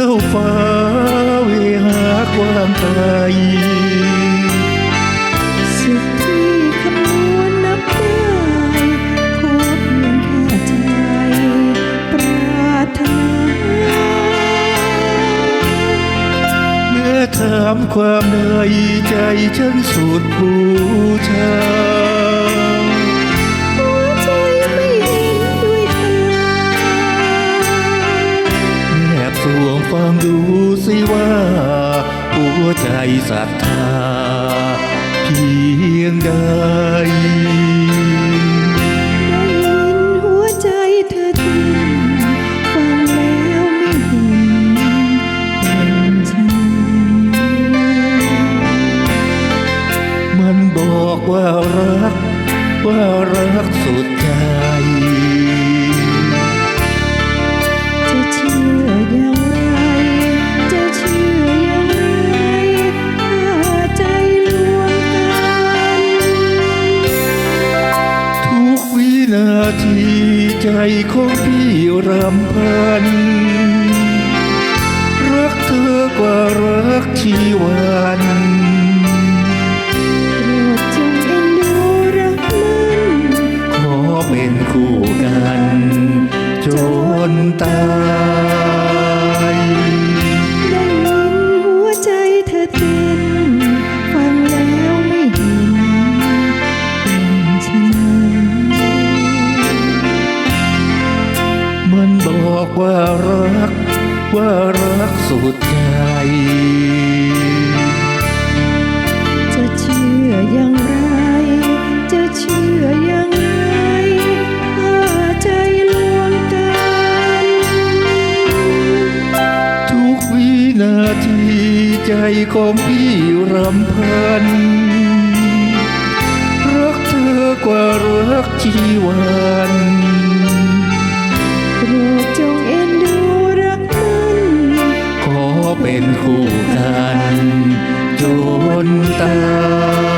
ท่าฟ้าเวหาความไกลสุดที่คำนวณนับได้พบเพียงแค่ใจปราถนาเมื่อถามความในใจฉันสุดผู้ชา ดูสิว่าหัวใจศรัทธาเพียงใดได้ยินหัวใจเธอเต้นฟังแล้วไม่เห็นเป็นใจมันบอกว่ารัก ว่ารักสุด ใจของพี่รำพัน รักเธอกว่ารักชีวัน ว่ารัก ว่ารักสุดใจ จะเชื่ออย่างไร จะเชื่ออย่างไรถ้าใจลวงกันทุกวินาทีใจของพี่รำพัน รักเธอกว่ารักชีวัน คู่กันจนตาย